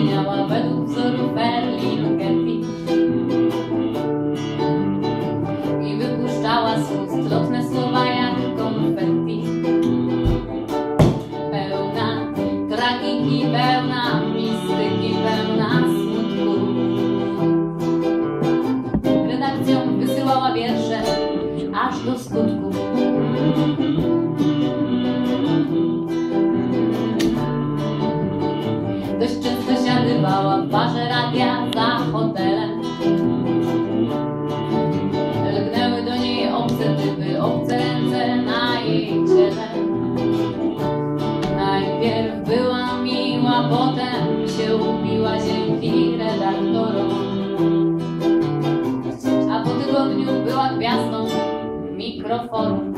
zmieniała według wzoru Berlin Gerwin i wypuszczała z ust lotne słowa jak konfetti. Pełna tragiki, pełna mistyki, pełna często siadywałam w barze radia za hotelem. Lgnęły do niej obce typy, obce ręce na jej ciele. Najpierw była miła, potem się upiła dzięki redaktorom. A po tygodniu była gwiazdą mikrofonu.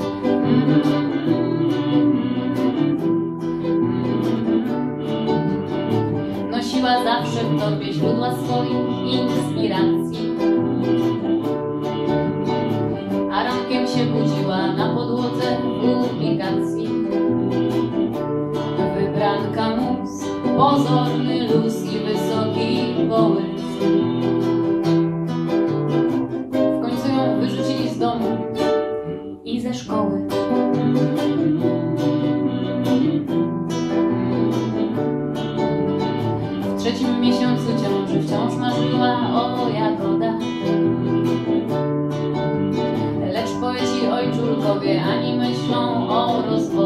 Zawsze w źródła swoich inspiracji. A rankiem się budziła na podłodze publikacji. Wybranka mus, pozorny luz i wysoki połysk. Miesiącu ciąży wciąż marzyła o jagodach. Lecz poeci ojczulkowie ani myślą o rozwodach.